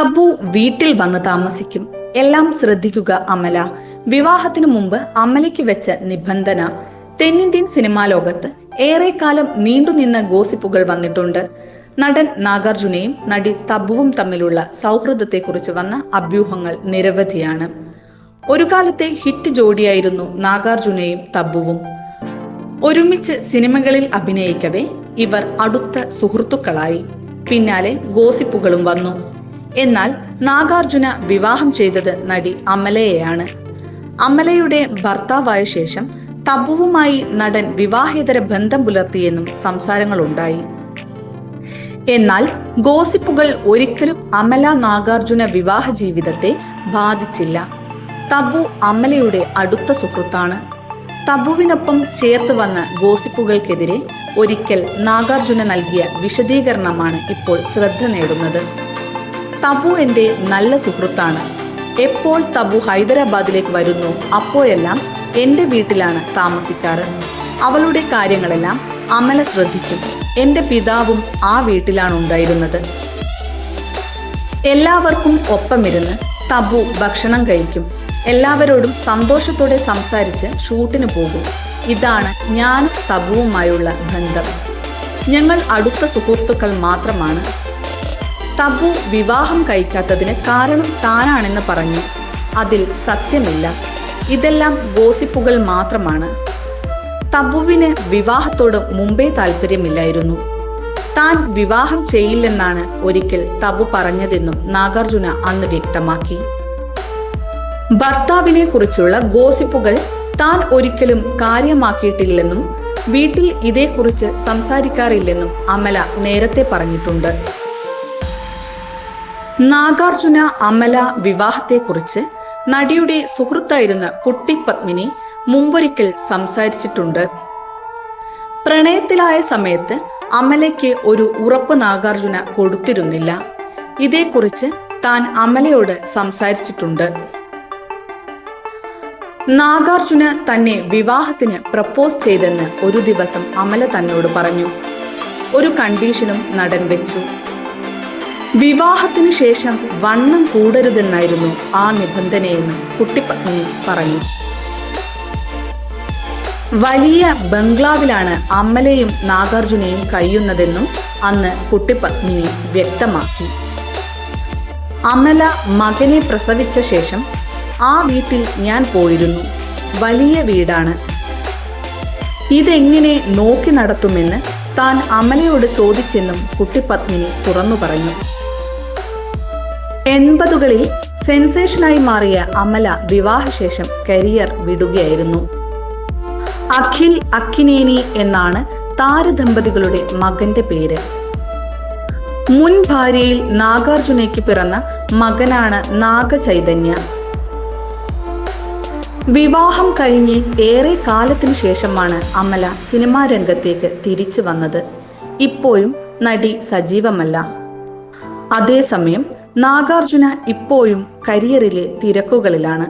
തബു വീട്ടിൽ വന്ന് താമസിക്കും. എല്ലാം ശ്രദ്ധിക്കുക അമല. വിവാഹത്തിനു മുമ്പ് അമലയ്ക്ക് വെച്ച നിബന്ധന. തെന്നിന്ത്യൻ സിനിമാ ലോകത്ത് ഏറെക്കാലം നീണ്ടുനിന്ന ഗോസിപ്പുകൾ വന്നിട്ടുണ്ട്. നടൻ നാഗാർജുനയും നടി തബുവും തമ്മിലുള്ള സൗഹൃദത്തെക്കുറിച്ച് വന്ന അഭ്യൂഹങ്ങൾ നിരവധിയാണ്. ഒരു കാലത്തെ ഹിറ്റ് ജോഡിയായിരുന്നു നാഗാർജുനയും തബുവും. ഒരുമിച്ച് സിനിമകളിൽ അഭിനയിക്കവേ ഇവർ അടുത്ത സുഹൃത്തുക്കളായി. പിന്നാലെ ഗോസിപ്പുകളും വന്നു. എന്നാൽ നാഗാർജുന വിവാഹം ചെയ്തത് നടി അമലയെയാണ്. അമലയുടെ ഭർത്താവായ ശേഷം തബുവുമായി നടൻ വിവാഹേതര ബന്ധം പുലർത്തിയെന്നും സംസാരങ്ങളുണ്ടായി. എന്നാൽ ഗോസിപ്പുകൾ ഒരിക്കലും അമല നാഗാർജുന വിവാഹ ജീവിതത്തെ ബാധിച്ചില്ല. തബു അമലയുടെ അടുത്ത സുഹൃത്താണ്. തബുവിനൊപ്പം ചേർത്ത് വന്ന ഗോസിപ്പുകൾക്കെതിരെ ഒരിക്കൽ നാഗാർജുന നൽകിയ വിശദീകരണമാണ് ഇപ്പോൾ ശ്രദ്ധ നേടുന്നത്. തബു എന്റെ നല്ല സുഹൃത്താണ്. എപ്പോൾ തബു ഹൈദരാബാദിലേക്ക് വരുന്നു അപ്പോഴെല്ലാം എന്റെ വീട്ടിലാണ് താമസിക്കാറ്. അവളുടെ കാര്യങ്ങളെല്ലാം അമല ശ്രദ്ധിക്കും. എന്റെ പിതാവും ആ വീട്ടിലാണ് ഉണ്ടായിരുന്നത്. എല്ലാവർക്കും ഒപ്പമിരുന്ന് തബു ഭക്ഷണം കഴിക്കും. എല്ലാവരോടും സന്തോഷത്തോടെ സംസാരിച്ച് ഷൂട്ടിന് പോകും. ഇതാണ് ഞാനും തബുവുമായുള്ള ബന്ധം. ഞങ്ങൾ അടുത്ത സുഹൃത്തുക്കൾ മാത്രമാണ്. തബു വിവാഹം കഴിക്കാത്തതിന് കാരണം താനാണെന്ന് പറഞ്ഞു. അതിൽ സത്യമില്ല. ഇതെല്ലാം ഗോസിപ്പുകൾ മാത്രമാണ്. തബുവിന് വിവാഹത്തോട് മുമ്പേ താല്പര്യമില്ലായിരുന്നു താൻ വിവാഹം ചെയ്യില്ലെന്നാണ് ഒരിക്കൽ തബു പറഞ്ഞതെന്നും നാഗാർജുന അന്ന് വ്യക്തമാക്കി. ഭർത്താവിനെ കുറിച്ചുള്ള ഗോസിപ്പുകൾ താൻ ഒരിക്കലും കാര്യമാക്കിയിട്ടില്ലെന്നും വീട്ടിൽ ഇതേക്കുറിച്ച് സംസാരിക്കാറില്ലെന്നും അമല നേരത്തെ പറഞ്ഞിട്ടുണ്ട്. നാഗാർജുന അമല വിവാഹത്തെക്കുറിച്ച് നടിയുടെ സുഹൃത്തായിരുന്ന കുട്ടി പത്മിനി മുമ്പൊരിക്കൽ സംസാരിച്ചിട്ടുണ്ട്. പ്രണയത്തിലായ സമയത്ത് അമലയ്ക്ക് ഒരു ഉറപ്പ് നാഗാർജുന കൊടുത്തിരുന്നില്ല. ഇതേക്കുറിച്ച് താൻ അമലയോട് സംസാരിച്ചിട്ടുണ്ട്. നാഗാർജുന തന്നെ വിവാഹത്തിന് പ്രപ്പോസ് ചെയ്തെന്ന് ഒരു ദിവസം അമല തന്നോട് പറഞ്ഞു. ഒരു കണ്ടീഷനും നടൻ വെച്ചു. വിവാഹത്തിനു ശേഷം വണ്ണം കൂടരുതെന്നായിരുന്നു ആ നിബന്ധനയെന്ന് കുട്ടിപത്നി പറഞ്ഞു. വലിയ ബംഗ്ലാവിലാണ് അമ്മലയും നാഗാർജുനയും കഴിയുന്നതെന്നും അന്ന് കുട്ടിപത്നി വ്യക്തമാക്കി. അമല മകനെ പ്രസവിച്ച ശേഷം ആ വീട്ടിൽ ഞാൻ പോയിരുന്നു. വലിയ വീടാണ്. ഇതെങ്ങനെ നോക്കി നടത്തുമെന്ന് താൻ അമലയോട് ചോദിച്ചെന്നും കുട്ടിപ്പത്മിനി തുറന്നു പറഞ്ഞു. എൺപതുകളിൽ സെൻസേഷനായി മാറിയ അമല വിവാഹശേഷം കരിയർ വിടുകയായിരുന്നു. അഖിൽ അക്കിനേനി എന്നാണ് താരദമ്പതികളുടെ മകന്റെ പേര്. മുൻ ഭാര്യയിൽ നാഗാർജുനയ്ക്ക് പിറന്ന മകനാണ് നാഗചൈതന്യ. വിവാഹം കഴിഞ്ഞ് ഏറെ കാലത്തിനു ശേഷമാണ് അമല സിനിമാ രംഗത്തേക്ക് തിരിച്ചു വന്നത്. ഇപ്പോഴും നടി സജീവമല്ല. അതേസമയം നാഗാർജുന ഇപ്പോഴും കരിയറിലെ തിരക്കുകളിലാണ്.